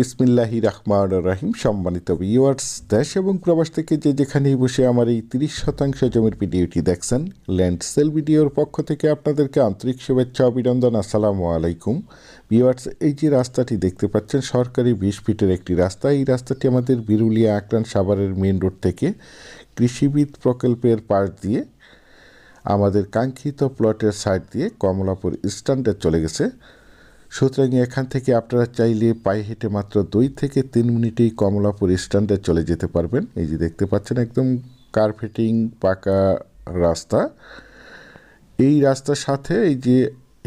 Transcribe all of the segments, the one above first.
বিসমিল্লাহি রহমান রাহিম। সম্মানিত ভিউয়ার্স দেশ এবং প্রবাস থেকে যে যেখানেই বসে আমার এই তিরিশ শতাংশ জমির ভিডিওটি দেখছেন ল্যান্ড সেল ভিডিওর পক্ষ থেকে আপনাদেরকে আন্তরিক শুভেচ্ছা, অভিনন্দন, আসসালামু আলাইকুম। ভিউয়ার্স এই যে রাস্তাটি দেখতে পাচ্ছেন, সরকারি বিশ ফিটের একটি রাস্তা। এই রাস্তাটি আমাদের বিরুলিয়া আকরান সাভারের মেন রোড থেকে কৃষিবিদ প্রকল্পের পাশ দিয়ে আমাদের কাঙ্ক্ষিত প্লটের সাইড দিয়ে কমলাপুর স্ট্যান্ডে চলে গেছে। সুতরাং এখান থেকে আপনারা চাইলে পায়ে হেঁটে মাত্র দুই থেকে তিন মিনিটেই কমলাপুর স্ট্যান্ডে চলে যেতে পারবেন। এই যে দেখতে পাচ্ছেন, একদম কার্পেটিং পাকা রাস্তা। এই রাস্তার সাথে এই যে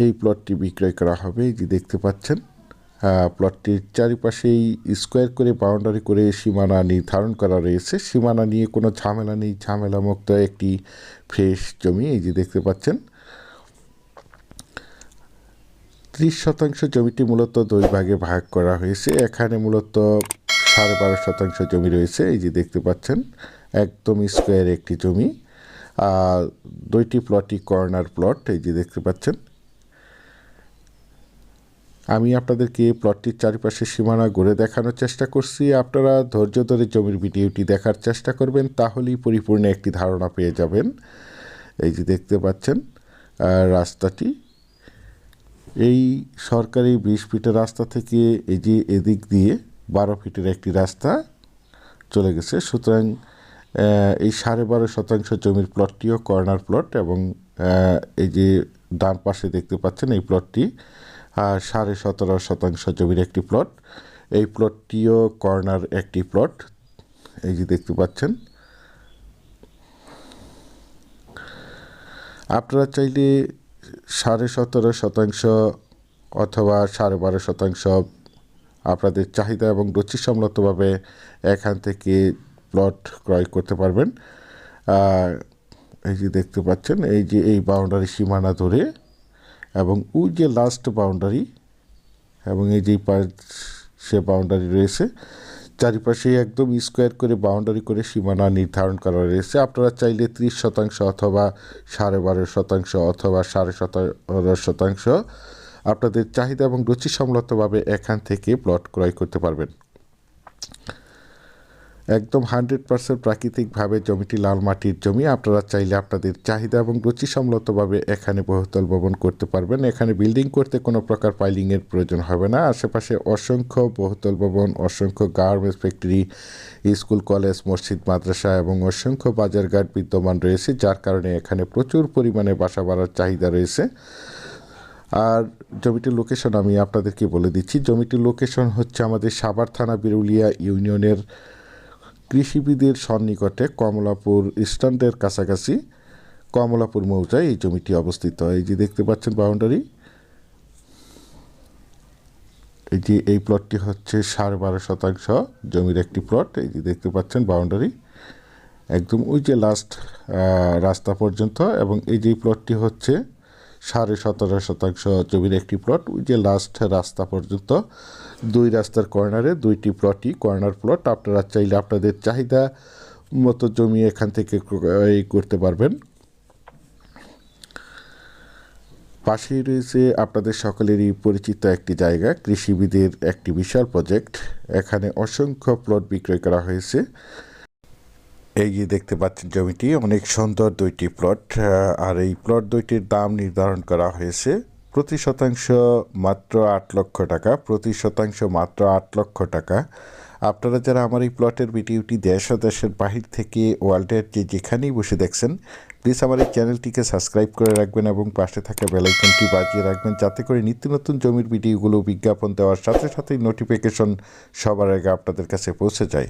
এই প্লটটি বিক্রয় করা হবে, এই যে দেখতে পাচ্ছেন প্লটটির চারিপাশেই স্কোয়ার করে, বাউন্ডারি করে সীমানা নির্ধারণ করা রয়েছে। সীমানা নিয়ে কোনো ঝামেলা নেই, ঝামেলামুক্ত একটি ফ্রেশ জমি, এই যে দেখতে পাচ্ছেন। ত্রিশ শতাংশ জমিটি মূলত দুই ভাগে ভাগ করা হয়েছে। এখানে মূলত সাড়ে বারো শতাংশ জমি রয়েছে, এই যে দেখতে পাচ্ছেন, একদম স্কোয়ার একটি জমি। আর দুইটি প্লটই কর্নার প্লট, এই যে দেখতে পাচ্ছেন। আমি আপনাদেরকে প্লটটির চারিপাশে সীমানা গড়ে দেখানোর চেষ্টা করছি। আপনারা ধৈর্য ধরে জমির ভিডিওটি দেখার চেষ্টা করবেন, তাহলেই পরিপূর্ণ একটি ধারণা পেয়ে যাবেন। এই যে দেখতে পাচ্ছেন রাস্তাটি। এই সরকারি বিশ ফিটের রাস্তা থেকে এই যে এদিক দিয়ে বারো ফিটের একটি রাস্তা চলে গেছে। সুতরাং এই সাড়ে বারো শতাংশ জমির প্লটটিও কর্নার প্লট এবং এই যে ডান পাশে দেখতে পাচ্ছেন এই প্লটটি সাড়ে সতেরো শতাংশ জমির একটি প্লট। এই প্লটটিও কর্নার একটি প্লট। এই যে দেখতে পাচ্ছেন। আপনারা চাইলে সাড়ে সতেরো শতাংশ অথবা সাড়ে বারো শতাংশ আপনাদের চাহিদা এবং রুচিসম্মতভাবে এখান থেকে প্লট ক্রয় করতে পারবেন। এই যে দেখতে পাচ্ছেন, এই যে এই বাউন্ডারি সীমানা ধরে এবং ওই যে লাস্ট বাউন্ডারি এবং এই যে সে বাউন্ডারি রয়েছে চারিপাশে একদম স্কোয়ার করে বাউন্ডারি করে সীমানা নির্ধারণ করা রয়েছে। আপনারা চাইলে ত্রিশ শতাংশ অথবা সাড়ে বারো শতাংশ অথবা সাড়ে সতেরো শতাংশ আপনাদের চাহিদা এবং রুচিসম্মতভাবে এখান থেকে প্লট ক্রয় করতে পারবেন। একদম হান্ড্রেড পার্সেন্ট প্রাকৃতিকভাবে জমিটি লাল মাটির জমি। আপনারা চাইলে আপনাদের চাহিদা এবং রুচিসম্মতভাবে এখানে বহুতল ভবন করতে পারবেন। এখানে বিল্ডিং করতে কোনো প্রকার পাইলিংয়ের প্রয়োজন হবে না। আশেপাশে অসংখ্য বহুতল ভবন, অসংখ্য গার্মেন্টস ফ্যাক্টরি, স্কুল, কলেজ, মসজিদ, মাদ্রাসা এবং অসংখ্য বাজারঘাট বিদ্যমান রয়েছে, যার কারণে এখানে প্রচুর পরিমাণে বাসা বাড়ার চাহিদা রয়েছে। আর জমিটির লোকেশন আমি আপনাদেরকে বলে দিচ্ছি। জমিটির লোকেশন হচ্ছে আমাদের সাভার থানা, বিরুলিয়া ইউনিয়নের কৃষিবিদের সন্নিকটে কমলাপুর স্ট্যান্ডের কাছাকাছি কমলাপুর মৌজায় এই জমিটি অবস্থিত। এই যে দেখতে পাচ্ছেন বাউন্ডারি, এই যে এই প্লটটি হচ্ছে সাড়ে বারো শতাংশ জমির একটি প্লট। এই যে দেখতে পাচ্ছেন বাউন্ডারি, একদম ওই যে লাস্ট রাস্তা পর্যন্ত এবং এই যে প্লটটি হচ্ছে সাড়ে সতেরো শতাংশ জমির একটি প্লট ওই যে লাস্ট রাস্তা পর্যন্ত, দুই রাস্তার কর্নারে দুইটি প্লটই কর্নার প্লট আপনারা চাইলে আপনাদের চাহিদা মতো জমি এখান থেকে ক্রয় করতে পারবেন। পাশেই রয়েছে আপনাদের সকলেরই পরিচিত একটি জায়গা, কৃষিবিদের একটি বিশাল প্রজেক্ট এখানে অসংখ্য প্লট বিক্রয় করা হয়েছে। এই যে দেখতে পাচ্ছেন জমিটি। অনেক সুন্দর দুইটি প্লট আর এই প্লট দুইটির দাম নির্ধারণ করা হয়েছে প্রতি শতাংশ মাত্র আট লক্ষ টাকা, প্রতি শতাংশ মাত্র আট লক্ষ টাকা। আপনারা যারা আমার এই প্লটের ভিডিওটি দেশ ও দেশের বাহির থেকে ওয়ার্ল্ডের যে যেখানেই বসে দেখছেন, প্লিজ আমার এই চ্যানেলটিকে সাবস্ক্রাইব করে রাখবেন এবং পাশে থাকা বেলাইকনটি বাজিয়ে রাখবেন যাতে করে নিত্য নতুন জমির ভিডিওগুলো বিজ্ঞাপন দেওয়ার সাথে সাথেই নোটিফিকেশন সবার আগে আপনাদের কাছে পৌঁছে যায়।